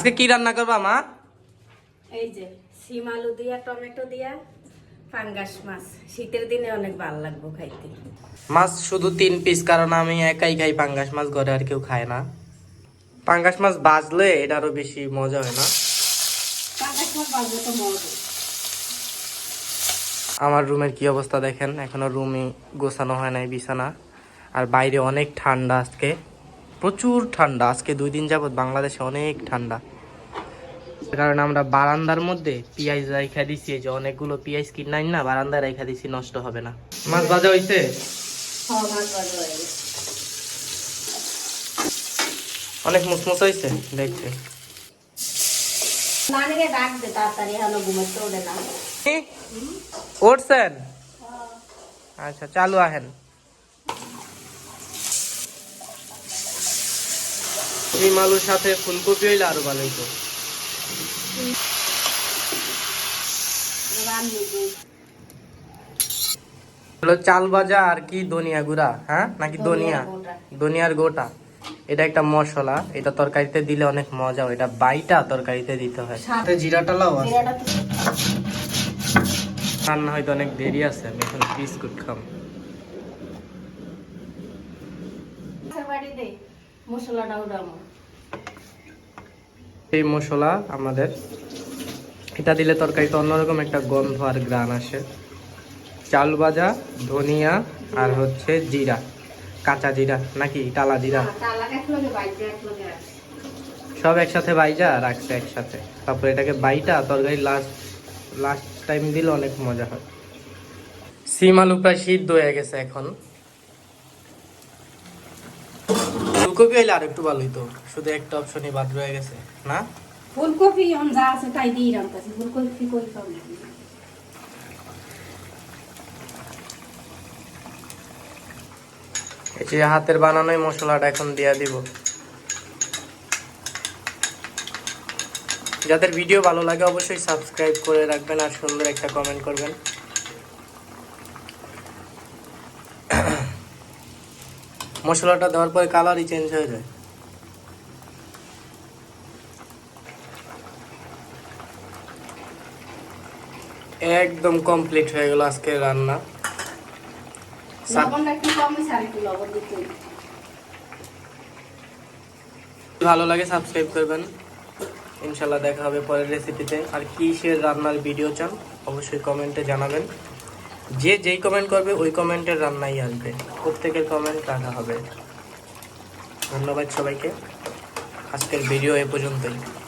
আজকে কি রান্না করবা মা? এই যে সিম আলু দিয়া টমেটো দিয়া ফাঙ্গাস মাছ। শীতের দিনে অনেক ভালো লাগবে খাইতে। মাছ শুধু তিন পিস কারণ আমি একাই খাই পাঙ্গাস মাছ ঘরে আর কেউ খায় না। পাঙ্গাস মাছ বাজলে এটা আরও বেশি মজা হয় না। ফাঙ্গাস মাছ বাজবে তো মজা। আমার রুমের কি অবস্থা দেখেন? এখনও রুমে গোছানো হয় নাই বিছানা। আর বাইরে অনেক ঠান্ডা আজকে। প্রচুর ঠান্ডা। আজকে দুই দিন যাবত বাংলাদেশে অনেক ঠান্ডা। কারণ আমরা বারান্দার মধ্যে পিঁয়াজ রাইখা দিছি এই যে অনেকগুলো পিঁয়াজ কিনাই না বারান্দায় রাইখা দিছি নষ্ট হবে না। মাছ ভাজা হইছে? হ্যাঁ অনেক মুসমুস হয়েছে দেখতে নানিকে ডাক দে তাড়াতাড়ি হলো ঘুমাতে ওঠে না। কি? উঠছেন? আচ্ছা চালু আহেন। ডিম আলুর সাথে ফুলকপি হইলে আরও ভালো হইতো। হলো চাল ভাজা আর কি ধনিয়া গুঁড়া হ্যাঁ? নাকি ধনিয়া? ধনিয়ার গোটা। এটা একটা মশলা এটা তরকারিতে দিলে অনেক মজা হয়। এটা বাইটা তরকারিতে দিতে হয়। সাথে জিরাটা তো রান্না হয়তো অনেক দেরি আছে আমি এখন বিস্কুট খাম। মশলাটা উড়ামো এই মশলা আমাদের এটা দিলে তরকারিতে অন্যরকম একটা গন্ধ আর গ্রান আসে। চাল ভাজা ধনিয়া আর হচ্ছে জিরা কাঁচা জিরা নাকি টালা জিরা? সব একসাথে বাইজা রাখছে একসাথে। তারপর এটাকে বাইটা তরকারি লাস্ট লাস্ট টাইম দিলে অনেক মজা হয়। সিম আলু প্রায় সিদ্ধ হয়ে গেছে এখন। ফুলকপি হইলে আর একটু ভালো হইতো। শুধু একটা অপশনই বাদ রয়ে গেছে। না? ফুলকপি অন যা আছে তাই দিয়ে রাখতেছি ফুলকপি কই পাবো? এই যে হাতের বানানোই মশলাটা এখন দিয়ে দিব। যাদের ভিডিও ভালো লাগে অবশ্যই সাবস্ক্রাইব করে রাখবেন আর সুন্দর একটা কমেন্ট করবেন। মশলাটা দেওয়ার পরে কালারই চেঞ্জ হয়ে যায়। একদম কমপ্লিট হয়ে গেল আজকের রান্না। ভালো লাগে সাবস্ক্রাইব করবেন। ইনশাল্লাহ দেখা হবে পরের রেসিপিতে আর কিসের রান্নার ভিডিও চান অবশ্যই কমেন্টে জানাবেন। যে যেই কমেন্ট করবে, ওই কমেন্টের রান্নাই আসবে। প্রত্যেকের কমেন্ট রাখা হবে। ধন্যবাদ সবাইকে। আজকের ভিডিও এ পর্যন্তই।